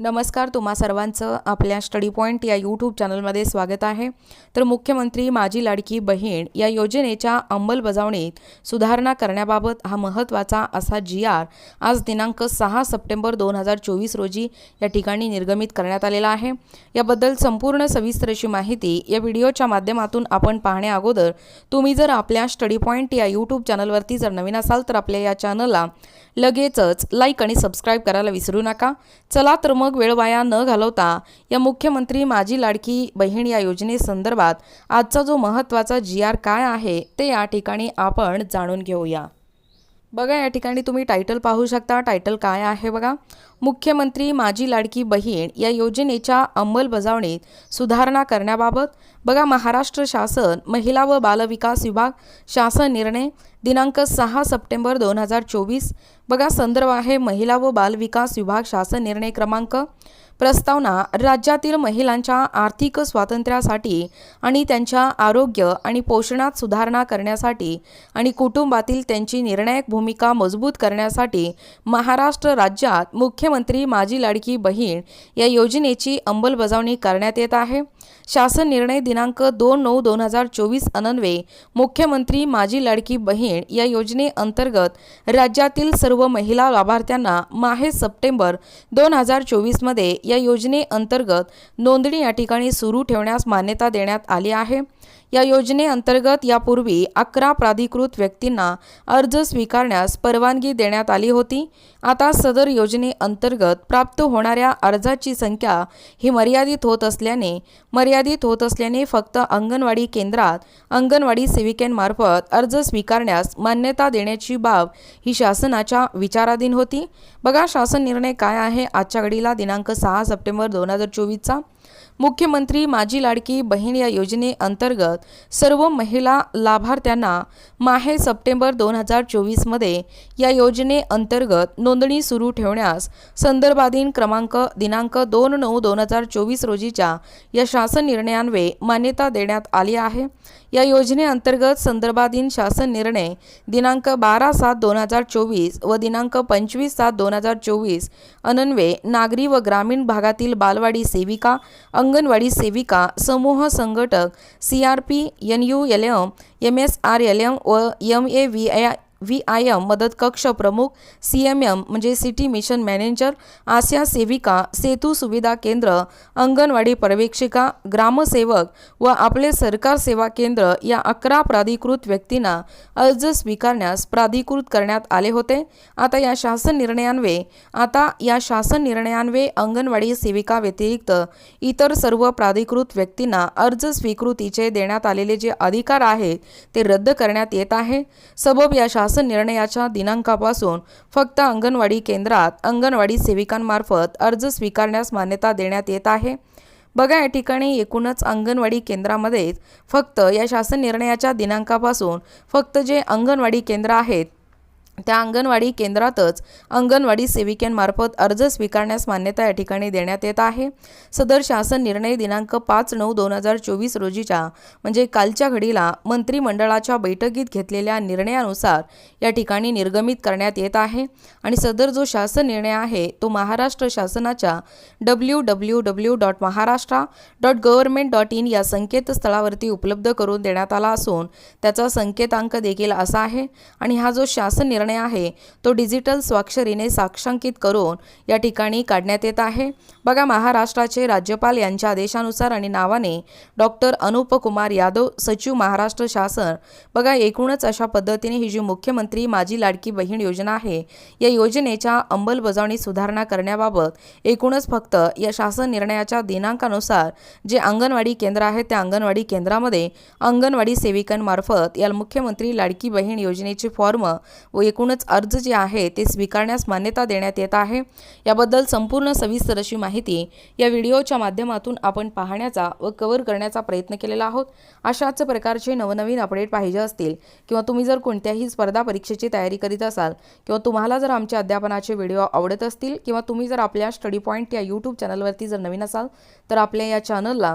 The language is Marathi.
नमस्कार तुम्हा सर्वांचं आपल्या स्टडी पॉईंट या यूट्यूब चॅनलमध्ये स्वागत आहे. तर मुख्यमंत्री माझी लाडकी बहीण या योजनेच्या अंमलबजावणीत सुधारणा करण्याबाबत हा महत्त्वाचा असा जी आर आज दिनांक सहा सप्टेंबर दोन हजार चोवीस रोजी या ठिकाणी निर्गमित करण्यात आलेला आहे. याबद्दल संपूर्ण सविस्तर अशी माहिती या व्हिडिओच्या माध्यमातून आपण पाहण्या अगोदर तुम्ही जर आपल्या स्टडी पॉईंट या यूट्यूब चॅनलवरती जर नवीन असाल तर आपल्या या चॅनलला लगेचच लाईक आणि सबस्क्राईब करायला विसरू नका. चला तर मग वेळ वाया न घालवता या मुख्यमंत्री माझी लाडकी बहीण या योजनेसंदर्भात आजचा जो महत्त्वाचा जी आर काय आहे ते या ठिकाणी आपण जाणून घेऊया. बघा या ठिकाणी तुम्ही टायटल पाहू शकता. टायटल काय आहे बघा? मुख्यमंत्री माझी लाडकी बहीण या योजनेच्या अंमलबजावणीत सुधारणा करण्याबाबत बघा महाराष्ट्र शासन महिला व बालविकास विभाग शासन निर्णय दिनांक सहा सप्टेंबर दोन हजार चोवीस. बघा संदर्भ आहे महिला व बालविकास विभाग शासन निर्णय क्रमांक. प्रस्तावना राज्यातील महिलांच्या आर्थिक स्वातंत्र्यासाठी आणि त्यांच्या आरोग्य आणि पोषणात सुधारणा करण्यासाठी आणि कुटुंबातील त्यांची निर्णायक भूमिका मजबूत करण्यासाठी महाराष्ट्र राज्यात मुख्य मुख्यमंत्री माझी लाडकी बहीण या योजनेची अंमलबजावणी करण्यात येत आहे. शासन निर्णय दिनांक दोन नऊ दोन हजार चोवीस अनन्वे मुख्यमंत्री माझी लाडकी बहीण या योजनेअंतर्गत राज्यातील सर्व महिला लाभार्थ्यांना माहे सप्टेंबर दोन हजार चोवीसमध्ये या योजनेअंतर्गत नोंदणी या ठिकाणी सुरू ठेवण्यास मान्यता देण्यात आली आहे. या योजनेअंतर्गत यापूर्वी अकरा प्राधिकृत व्यक्तींना अर्ज स्वीकारण्यास परवानगी देण्यात आली होती. आता सदर योजनेअंतर्गत प्राप्त होणाऱ्या अर्जाची संख्या ही मर्यादित होत असल्याने मर्यादित होत असल्याने फक्त अंगणवाडी केंद्रात अंगणवाडी सेविकेंमार्फत अर्ज स्वीकारण्यास मान्यता देण्याची बाब ही शासनाच्या विचाराधीन होती. बघा शासन निर्णय काय आहे आजच्या घडीला? दिनांक सहा सप्टेंबर दोन हजार चोवीसचा. मुख्यमंत्री माझी लाडकी बहीण या योजनेअंतर्गत सर्व महिला लाभार्थ्यांना माहे सप्टेंबर दोन हजार चोवीसमध्ये या योजनेअंतर्गत नोंदणी सुरू ठेवण्यास संदर्भाधीन क्रमांक दिनांक दोन नऊ दोन हजार चोवीस रोजीच्या या शासन निर्णयान्वये मान्यता देण्यात आली आहे. या योजनेअंतर्गत संदर्भाधीन शासन निर्णय दिनांक बारा सात दोन हजार चोवीस व दिनांक पंचवीस सात दोन हजार चोवीस अनन्वे नागरी व ग्रामीण भागातील बालवाडी सेविका अंगणवाडी सेविका समूह संघटक C R P N U L M M S R L M व M A V I V I M मदत कक्ष प्रमुख सी एम एम म्हणजे सिटी मिशन मॅनेजर आशा सेविका सेतू सुविधा केंद्र अंगणवाडी पर्यवेक्षिका ग्रामसेवक व आपले सरकार सेवा केंद्र या अकरा प्राधिकृत व्यक्तींना अर्ज स्वीकारण्यास प्राधिकृत करण्यात आले होते. आता या शासन निर्णयान्वये आता या शासन निर्णयान्वये अंगणवाडी सेविका व्यतिरिक्त इतर सर्व प्राधिकृत व्यक्तींना अर्ज स्वीकृतीचे देण्यात आलेले जे अधिकार आहेत ते रद्द करण्यात येत आहे. सबब या शासन शासन निर्णयाच्या दिनांकापासून फक्त अंगणवाडी केंद्रात अंगणवाडी सेविकांमार्फत अर्ज स्वीकारण्यास मान्यता देण्यात येत आहे. बघा या ठिकाणी एकूणच अंगणवाडी केंद्रामध्येच फक्त या शासन निर्णयाच्या दिनांकापासून फक्त जे अंगणवाडी केंद्र आहेत त्या अंगणवाडी केंद्रातच अंगणवाडी सेविकेंमार्फत अर्ज स्वीकारण्यास मान्यता या ठिकाणी देण्यात येत आहे. सदर शासन निर्णय दिनांक पाच नऊ दोन हजार चोवीस रोजीच्या म्हणजे कालच्या घडीला मंत्रिमंडळाच्या बैठकीत घेतलेल्या निर्णयानुसार या ठिकाणी निर्गमित करण्यात येत आहे आणि सदर जो शासन निर्णय आहे तो महाराष्ट्र शासनाच्या W W W dot Maharashtra dot government dot in या संकेतस्थळावरती उपलब्ध करून देण्यात आला असून त्याचा संकेतांक देखील असा आहे. आणि हा जो शासन निर्णय निर्णय आहे. तो डिजिटल स्वाक्षरीने साक्षांकित करून या ठिकाणी काढण्यात येत आहे. बघा महाराष्ट्राचे राज्यपाल यांच्या आदेशानुसार आणि नावाने डॉक्टर अनुप कुमार यादव सचिव महाराष्ट्र शासन. बघा एकूणच अशा पद्धतीने ही जी मुख्यमंत्री माझी लाडकी बहीण योजना आहे या योजनेच्या अंमलबजावणी सुधारणा करण्याबाबत एकूणच फक्त या शासन निर्णयाच्या दिनांकानुसार जे अंगणवाडी केंद्र आहे त्या अंगणवाडी केंद्रामध्ये अंगणवाडी सेविकांमार्फत या मुख्यमंत्री लाडकी बहीण योजनेचे फॉर्म व एकूणच अर्ज जे आहे ते स्वीकारण्यास मान्यता देण्यात येत आहे. याबद्दल संपूर्ण सविस्तर अशी माहिती या व्हिडिओच्या माध्यमातून आपण पाहण्याचा व कव्हर करण्याचा प्रयत्न केलेला आहोत. अशाच प्रकारचे नवनवीन अपडेट पाहिजे असतील किंवा तुम्ही जर कोणत्याही स्पर्धा परीक्षेची तयारी करीत असाल किंवा तुम्हाला जर आमच्या अध्यापनाचे व्हिडिओ आवडत असतील किंवा तुम्ही जर आपल्या स्टडी पॉईंट या यूट्यूब चॅनलवरती जर नवीन असाल तर आपल्या या चॅनलला